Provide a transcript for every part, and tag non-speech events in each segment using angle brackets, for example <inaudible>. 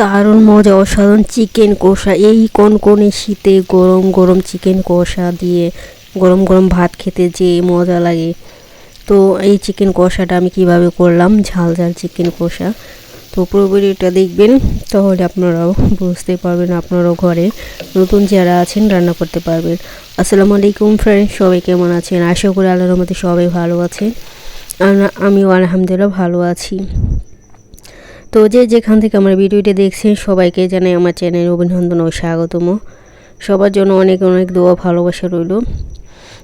দারুণ মজা, অসাধারণ চিকেন কষা। এই কোন কনকনে শীতে গরম গরম চিকেন কষা দিয়ে গরম গরম ভাত খেতে যে মজা লাগে। তো এই চিকেন কষাটা আমি কীভাবে করলাম? ঝাল ঝাল চিকেন কষা। তো পুরো ভিডিওটা দেখবেন, তাহলে আপনারাও বুঝতে পারবেন, আপনারাও ঘরে নতুন যারা আছেন, রান্না করতে পারবেন। আসসালামু আলাইকুম ফ্রেন্ড সবাই কেমন আছেন? আশা করি আল্লাহর মধ্যে সবাই ভালো আছেন। আমিও আলহামদুলিল্লাহ ভালো আছি। তো যে যেখান থেকে আমার ভিডিওটি দেখছেন, সবাইকে জানাই আমার চ্যানেল অভিনন্দন ও স্বাগতম। সবার জন্য অনেক অনেক দোয়া, ভালোবাসা রইল।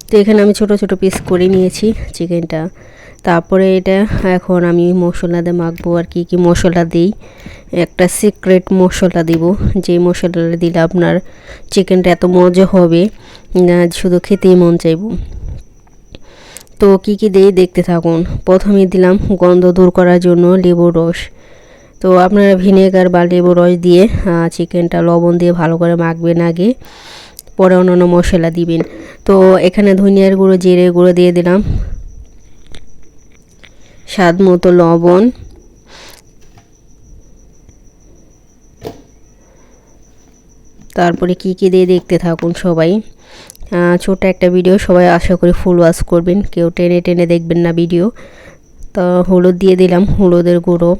তো এখানে আমি ছোট ছোট পিস করে নিয়েছি চিকেনটা। তারপরে এটা এখন আমি মশলা দিয়ে মাখবো আর কি কি মশলা দিই। একটা সিক্রেট মশলা দিব, যে মশলাটা দিলে আপনার চিকেনটা এত মজা হবে শুধু খেতেই মন চাইব। তো কি কি দিই দেখতে থাকুন। প্রথমে দিলাম গন্ধ দূর করার জন্য লেবুর রস। তো আপনারা ভিনেগার বা লেবু রস দিয়ে চিকেনটা লবণ দিয়ে ভালো করে মাখবেন আগে। পরে অন্যান্য মশলা দিবেন। তো এখানে ধনিয়ার গুঁড়ো জিরে গুঁড়ো দিয়ে দিলাম। স্বাদ মতো লবণ। তারপরে কি কি দিয়ে দেখতে থাকুন সবাই। ছোট একটা ভিডিও, সবাই আশা করি ফুল ওয়াশ করবেন। কেউ টেনে টেনে দেখবেন না ভিডিও। তো হলুদ দিয়ে দিলাম, হলুদের গুঁড়ো।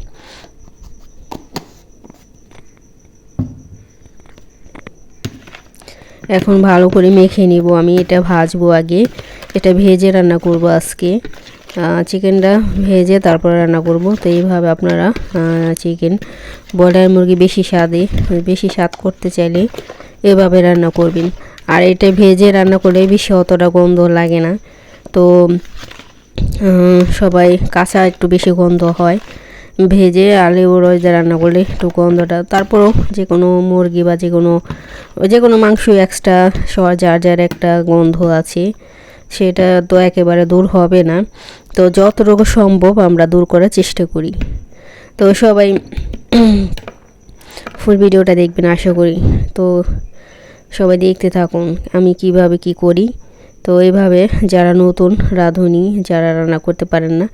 এখন ভালো করে মেখে নিব। আমি এটা ভাজবো আগে। এটা ভেজে রান্না করব আজকে। চিকেনটা ভেজে তারপরে রান্না করব। তো এইভাবে আপনারা চিকেন ব্রয়লার মুরগি বেশি স্বাদে, বেশি স্বাদ করতে চাইলে এভাবে রান্না করবেন। আর এটা ভেজে রান্না করলে বেশি অতটা গন্ধ লাগে না। তো সবাই কাঁচা একটু বেশি গন্ধ হয়। ভেজে আলু রস দিয়ে রান্না করলে একটু গন্ধটা, তারপরও যে কোনো মুরগি বা যে কোনো যে কোনো মাংস এক্সট্রা সবার যার যার একটা গন্ধ আছে, সেটা তো একেবারে দূর হবে না। তো যতটুকু সম্ভব আমরা দূর করার চেষ্টা করি। তো সবাই <clears throat> ফুল ভিডিওটা দেখবেন আশা করি। তো সবাই দেখতে থাকুন, আমি কীভাবে কি করি। তো এইভাবে যারা নতুন রাঁধুনি, যারা রান্না করতে পারেন না,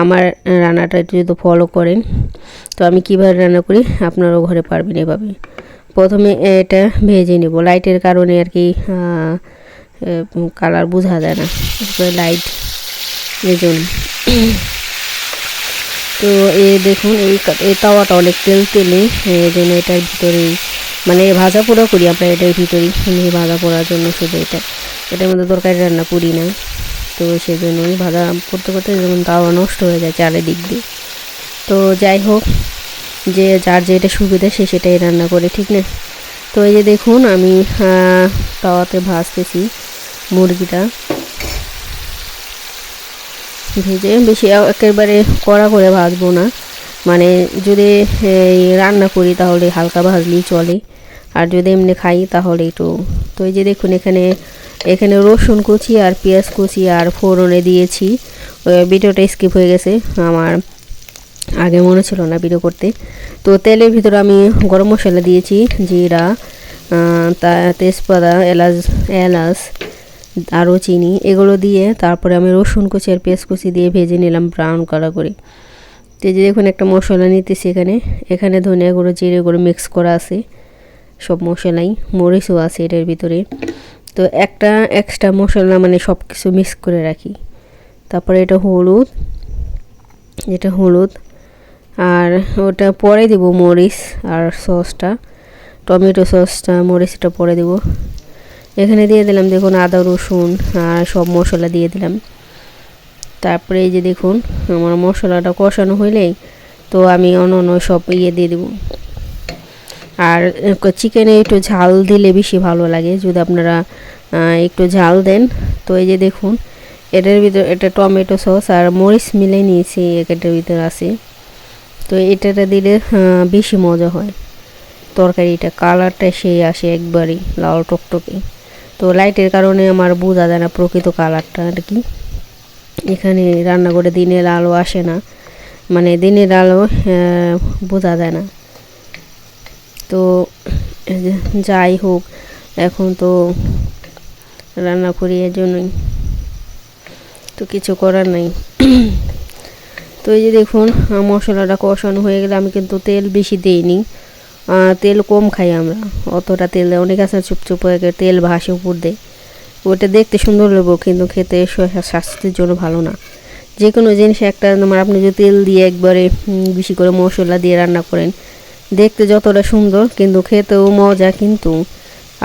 আমার রান্নাটা একটু যদি ফলো করেন, তো আমি কীভাবে রান্না করি আপনারাও ঘরে পারবেন এভাবে। প্রথমে এটা ভেজে নেব। লাইটের কারণে আর কি কালার বোঝা যায় না। লাইট এই জন্য তো এ দেখুন, এই এই তাওয়াটা অনেক তেল তেলে এই জন্য এটার ভিতরেই মানে ভাজা পোড়া করি আমরা এটার ভিতরেই ভাজা পোড়ার জন্য শুধু এটা। এটার মধ্যে তরকারি রান্না করি না। তো সেই জন্যই ভাজা করতে করতে যেমন তাওয়া নষ্ট হয়ে যায় চারিদিক দিয়ে। তো যাই হোক, যে যার যেটা সুবিধা সে সেটাই রান্না করে, ঠিক না? তো এই যে দেখুন, আমি তাওয়াতে ভাজতেছি মুরগিটা। ভেজে বেশি একেবারে কড়া করে ভাজবো না। মানে যদি রান্না করি তাহলে হালকা ভাজলেই চলে। আর যদি এমনি খাই তাহলে একটু, তো এই যে দেখুন এখানে এখানে রসুন কুচি আর পেঁয়াজ কুচি আর ফোড়নে দিয়েছি। ভিডিওটা স্কিপ হয়ে গেছে, আমার আগে মনে ছিল না ভিডিও করতে। তো তেলের ভিতরে আমি গরম মশলা দিয়েছি, জিরা তা, তেজপাতা, এলাচ এলাচ আরও চিনি এগুলো দিয়ে তারপরে আমি রসুন কুচি আর পেঁয়াজ কুচি দিয়ে ভেজে নিলাম ব্রাউন কালার করে। তো যে দেখুন একটা মশলা নিতেছি এখানে এখানে ধনিয়া গুঁড়ো, জিরে গুঁড়ো মিক্স করা আছে। সব মশলাই মরিচও আছে এটার ভিতরে। তো একটা এক্সট্রা মশলা মানে সব কিছু মিক্স করে রাখি। তারপরে এটা হলুদ এটা হলুদ, আর ওটা পরে দেব মরিচ আর সসটা। টমেটো সসটা, মরিচটা পরে দেব। এখানে দিয়ে দিলাম দেখুন আদা, রসুন আর সব মশলা দিয়ে দিলাম। তারপরে এই যে দেখুন আমার মশলাটা কষানো হইলেই তো আমি অন্য অন্য সব ইয়ে দিয়ে দেবো। আর চিকেনে একটু ঝাল দিলে বেশি ভালো লাগে। যদি আপনারা একটু ঝাল দেন, তো এই যে দেখুন, এটার ভিতর, এটা টমেটো সস আর মরিচ মিলে নিয়েছি এটার ভিতরে আছে। তো এটাটা দিলে বেশি মজা হয়। তরকারিটা, কালারটা সেই আসে একবারই, লাল টকটকে। তো লাইটের কারণে আমার বোঝা যায় না প্রকৃত কালারটা আর কি। এখানে রান্না করে দিনের আলো আসে না। মানে দিনের আলো বোঝা যায় না। তো যাই হোক, এখন তো রান্না করি এর জন্যই তো কিছু করার নাই। তো এই যে দেখুন মশলাটা কষানো হয়ে গেলে আমি কিন্তু তেল বেশি দিইনি। তেল কম খাই আমরা। অতটা তেল অনেক আছে চুপ চুপ হয়ে গিয়ে তেল ভাসে উপর দেয়। ওটা দেখতে সুন্দর লাগবো, কিন্তু খেতে স্বাস্থ্যের জন্য ভালো না। যে কোনো জিনিস একটা তোমার আপনি যদি তেল দিয়ে একবারে বেশি করে মশলা দিয়ে রান্না করেন দেখতে যতটা সুন্দর, কিন্তু খেতেও মজা কিন্তু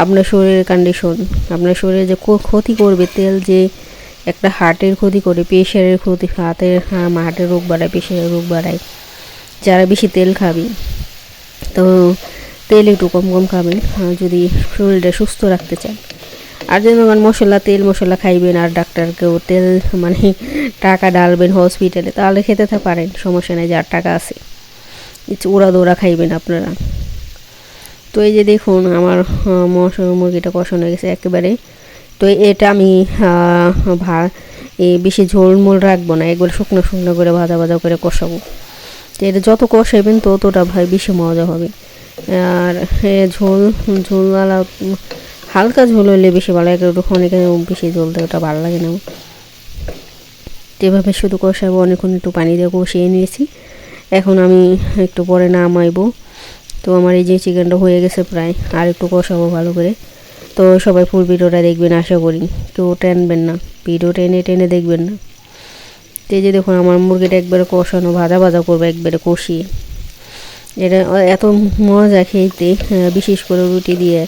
আপনার শরীরের কন্ডিশন আপনার শরীরে যে ক্ষতি করবে, তেল যে একটা হার্টের ক্ষতি করে প্রেশারের ক্ষতি, হাতের হার্টের রোগ বাড়ায় প্রেশারের রোগ বাড়ায়। যারা বেশি তেল খাবে, তো তেল একটু কম কম খাবেন যদি শরীরটা সুস্থ রাখতে চান আর যদি আমার মশলা, তেল মশলা খাইবেন, আর ডাক্তারকেও তেল মানে টাকা ডালবেন হসপিটালে তাহলে খেতে পারেন, সমস্যা নেই, যার টাকা আছে। ওরা দৌড়া খাইবেন আপনারা। তো এই যে দেখুন, আমার মুরগিটা কষানো হয়ে গেছে একেবারে। তো এটা আমি ভা বেশি ঝোলমোল রাখব না, একবার শুকনো শুকনো করে ভাজা ভাজা করে কষাবো। তো এটা যত কষাইবেন ততটা ভাই বেশি মজা হবে। আর, এ, ঝোল, ঝোলওয়ালা, হালকা ঝোল হলে বেশি ভালো লাগে, একটু অনেকে বেশি ঝোল দেয়, ওটা ভালো লাগে না। এভাবে শুধু কষাবো, অনেকক্ষণ একটু পানি দিয়ে কষিয়ে নিয়েছি। এখন আমি একটু পরে নামাইবো। তো আমার এই যে চিকেনটা হয়ে গেছে প্রায়, আর একটু কষাবো ভালো করে। তো সবাই ফুল ভিডিওটা দেখবেন, আশা করি। কেউ টানবেন না, ভিডিও টেনে টেনে দেখবেন না। তো যে দেখুন, আমার মুরগিটা একবারে কষানো, ভাজা ভাজা করব, একবারে কষিয়ে। এটা এত মজা খেতে বিশেষ করে রুটি দিয়ে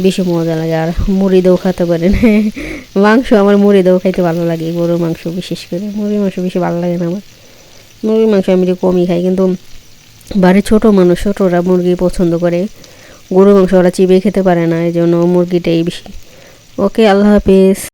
বেশি মজা লাগে। আর মুড়ি দিয়েও খেতে পারেন। <laughs> মাংস, আমার মুড়ি দিয়েও খাইতে ভালো লাগে, গরুর মাংস বিশেষ করে। মুরগির মাংস বেশি ভালো লাগে না আমার। মুরগির মাংস আমি একটু কমই খাই, কিন্তু বাড়ির ছোট মানুষ, ছোটরা মুরগি পছন্দ করে। গরু মাংস ওরা চিবিয়ে খেতে পারে না এই জন্য মুরগিটাই বেশি। ওকে, আল্লাহ হাফিজ।